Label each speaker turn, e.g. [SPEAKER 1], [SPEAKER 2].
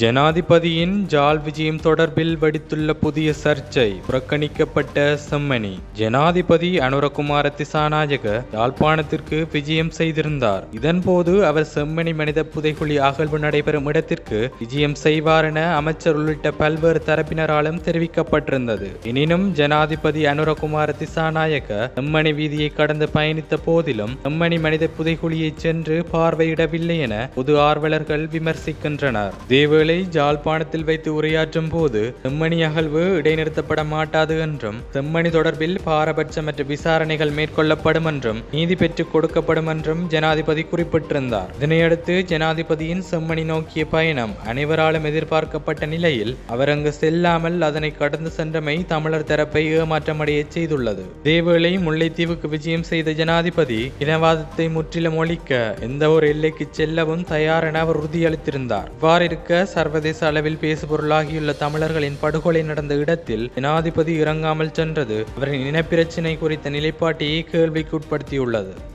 [SPEAKER 1] ஜனாதிபதியின் ஜால் விஜயம் தொடர்பில் வெடித்துள்ள புதிய சர்ச்சை புறக்கணிக்கப்பட்ட செம்மணி. ஜனாதிபதி அனுரகுமார திசாநாயக யாழ்ப்பாணத்திற்கு விஜயம் செய்திருந்தார். இதன்போது அவர் செம்மணி மனித புதைகுழி அகழ்வு நடைபெறும் இடத்திற்கு விஜயம் செய்வார் என அமைச்சர் உள்ளிட்ட பல்வேறு தரப்பினராலும் தெரிவிக்கப்பட்டிருந்தது. எனினும் ஜனாதிபதி அனுரகுமார திசாநாயக செம்மணி வீதியை கடந்து பயணித்த போதிலும் செம்மணி மனித புதைகுழியை சென்று பார்வையிடவில்லை என பொது ஆர்வலர்கள் விமர்சிக்கின்றனர். இதேவேளை ஜாழ்ப்பாணத்தில் வைத்து உரையாற்றும் போது செம்மணி அகழ்வு இடைநிறுத்தப்பட மாட்டாது என்றும் செம்மணி தொடர்பில் பாரபட்சமற்ற விசாரணைகள் மேற்கொள்ளப்படும் என்றும் நீதி பெற்றுக் கொடுக்கப்படும் என்றும் ஜனாதிபதி குறிப்பிட்டிருந்தார். இதனையடுத்து ஜனாதிபதியின் செம்மணி நோக்கிய பயணம் அனைவராலும் எதிர்பார்க்கப்பட்ட நிலையில் அவர் அங்கு செல்லாமல் அதனை கடந்து சென்றமை தமிழர் தரப்பை ஏமாற்றமடைய செய்துள்ளது. இதேவேளை முல்லைத்தீவுக்கு விஜயம் செய்த ஜனாதிபதி இனவாதத்தை முற்றிலும் ஒழிக்க எந்த ஒரு எல்லைக்கு செல்லவும் தயார் என அவர் உறுதியளித்திருந்தார். இவ்வாறிருக்க சர்வதேச அளவில் பேசுபொருளாகியுள்ள தமிழர்களின் படுகொலை நடந்த இடத்தில் ஜனாதிபதி இறங்காமல் சென்றது அவரின் இனப்பிரச்சினை குறித்த நிலைப்பாட்டையே கேள்விக்குட்படுத்தியுள்ளது.